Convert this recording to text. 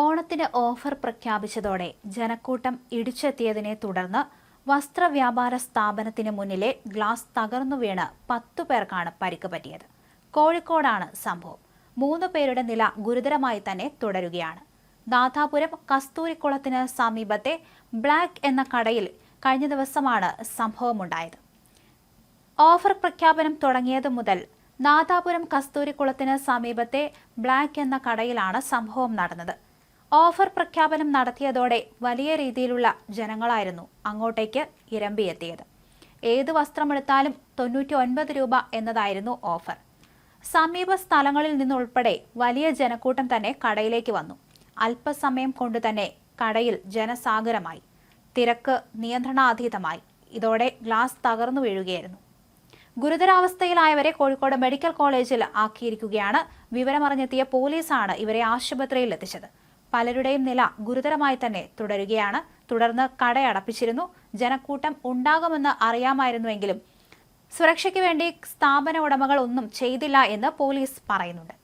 ഓണത്തിന് ഓഫർ പ്രഖ്യാപിച്ചതോടെ ജനക്കൂട്ടം ഇടിച്ചെത്തിയതിനെ തുടർന്ന് വസ്ത്രവ്യാപാര സ്ഥാപനത്തിന് മുന്നിലെ ഗ്ലാസ് തകർന്നു വീണ് പത്തു പേർക്കാണ് പരിക്ക് പറ്റിയത്. കോഴിക്കോടാണ് സംഭവം. മൂന്ന് പേരുടെ നില ഗുരുതരമായി തന്നെ തുടരുകയാണ്. നാഥാപുരം കസ്തൂരിക്കുളത്തിന് സമീപത്തെ ബ്ലാക്ക് എന്ന കടയിൽ കഴിഞ്ഞ ദിവസമാണ് സംഭവമുണ്ടായത്. ഓഫർ പ്രഖ്യാപനം തുടങ്ങിയതു മുതൽ നാദാപുരം കസ്തൂരിക്കുളത്തിന് സമീപത്തെ ബ്ലാക്ക് എന്ന കടയിലാണ് സംഭവം നടന്നത്. ഓഫർ പ്രഖ്യാപനം നടത്തിയതോടെ വലിയ രീതിയിലുള്ള ജനങ്ങളായിരുന്നു അങ്ങോട്ടേക്ക് ഇരമ്പിയെത്തിയത്. ഏത് വസ്ത്രമെടുത്താലും തൊണ്ണൂറ്റി ഒൻപത് രൂപ എന്നതായിരുന്നു ഓഫർ. സമീപ സ്ഥലങ്ങളിൽ നിന്നുൾപ്പെടെ വലിയ ജനക്കൂട്ടം തന്നെ കടയിലേക്ക് വന്നു. അല്പസമയം കൊണ്ട് തന്നെ കടയിൽ ജനസാഗരമായി. തിരക്ക് നിയന്ത്രണാതീതമായി. ഇതോടെ ഗ്ലാസ് തകർന്നു വീഴുകയായിരുന്നു. ഗുരുതരാവസ്ഥയിലായവരെ കോഴിക്കോട് മെഡിക്കൽ കോളേജിൽ ആക്കിയിരിക്കുകയാണ് വിവരമറിഞ്ഞെത്തിയ പോലീസാണ് ഇവരെ ആശുപത്രിയിൽ എത്തിച്ചത് പലരുടെയും നില ഗുരുതരമായി തന്നെ തുടരുകയാണ്. തുടർന്ന് കടയടപ്പിച്ചിരുന്നു. ജനക്കൂട്ടം ഉണ്ടാകുമെന്ന് അറിയാമായിരുന്നുവെങ്കിലും സുരക്ഷയ്ക്ക് വേണ്ടി സ്ഥാപന ഉടമകൾ ഒന്നും ചെയ്തില്ല എന്ന് പോലീസ് പറയുന്നുണ്ട്.